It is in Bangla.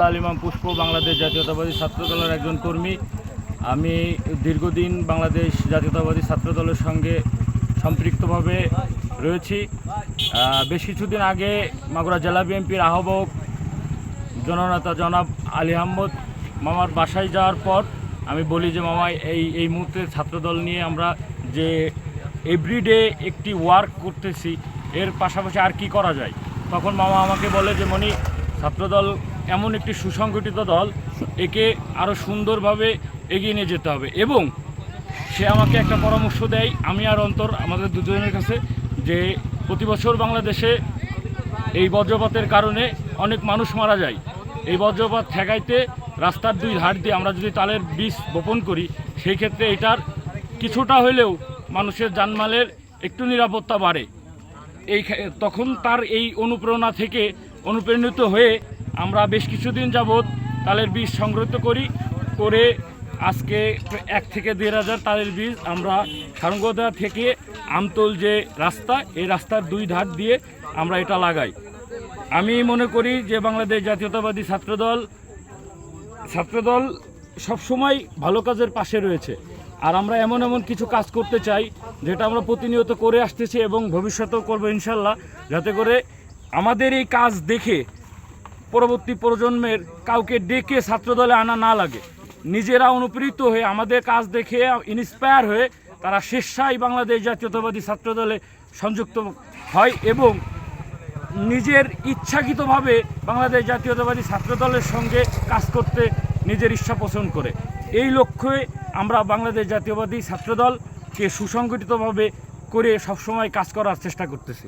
আবদুল্লাহ আলিমাম পুষ্প বাংলাদেশ জাতীয়তাবাদী ছাত্র দলের একজন কর্মী। আমি দীর্ঘদিন বাংলাদেশ জাতীয়তাবাদী ছাত্র দলের সঙ্গে সম্পৃক্তভাবে রয়েছি। বেশ কিছুদিন আগে মাগুরা জেলা বিএনপির আহ্বায়ক জননেতা জনাব আলী আহমদ মামার বাসায় যাওয়ার পর আমি বলি যে, মামা, এই এই মুহূর্তে ছাত্রদল নিয়ে আমরা যে এভরিডে একটি ওয়ার্ক করতেছি, এর পাশাপাশি আর কি করা যায়? তখন মামা আমাকে বলে যে মনি ছাত্রদল এমন একটি সুসংগঠিত দল, একে আরও সুন্দরভাবে এগিয়ে নিয়ে যেতে হবে। এবং সে আমাকে একটা পরামর্শ দেয়, আমি আর অন্তর, আমাদের দুজনের কাছে, যে প্রতি বছর বাংলাদেশে এই বজ্রপাতের কারণে অনেক মানুষ মারা যায়। এই বজ্রপাত ঠেকাইতে রাস্তার দুই ধার দিয়ে আমরা যদি তালের বীজ বপন করি, সেই ক্ষেত্রে এটার কিছুটা হলেও মানুষের জানমালের একটু নিরাপত্তা বাড়ে। এই তখন তার এই অনুপ্রেরণা থেকে অনুপ্রাণিত হয়ে আমরা বেশ কিছুদিন যাবৎ তালের বীজ সংগ্রহিত করি, করে আজকে এক থেকে দেড় হাজার তালের বীজ আমরা সারঙ্গদা থেকে আমতল যে রাস্তা, এই রাস্তার দুই ধার দিয়ে আমরা এটা লাগাই। আমি মনে করি যে বাংলাদেশ জাতীয়তাবাদী ছাত্রদল ছাত্রদল সবসময় ভালো কাজের পাশে রয়েছে। আর আমরা এমন এমন কিছু কাজ করতে চাই, যেটা আমরা প্রতিনিয়ত করে আসতেছি এবং ভবিষ্যতেও করব ইনশাল্লাহ, যাতে করে আমাদের এই কাজ দেখে পরবর্তী প্রজন্মের কাউকে ডেকে ছাত্রদলে আনা না লাগে। নিজেরা অনুপ্রেরিত হয়ে, আমাদের কাজ দেখে ইন্সপায়ার হয়ে তারা স্বেচ্ছায় বাংলাদেশ জাতীয়তাবাদী ছাত্রদলে সংযুক্ত হয় এবং নিজের ইচ্ছাকৃতভাবে বাংলাদেশ জাতীয়তাবাদী ছাত্রদলের সঙ্গে কাজ করতে নিজের ইচ্ছা পোষণ করে। এই লক্ষ্যে আমরা বাংলাদেশ জাতীয়বাদী ছাত্রদলকে সুসংগঠিতভাবে করে সবসময় কাজ করার চেষ্টা করতেছি।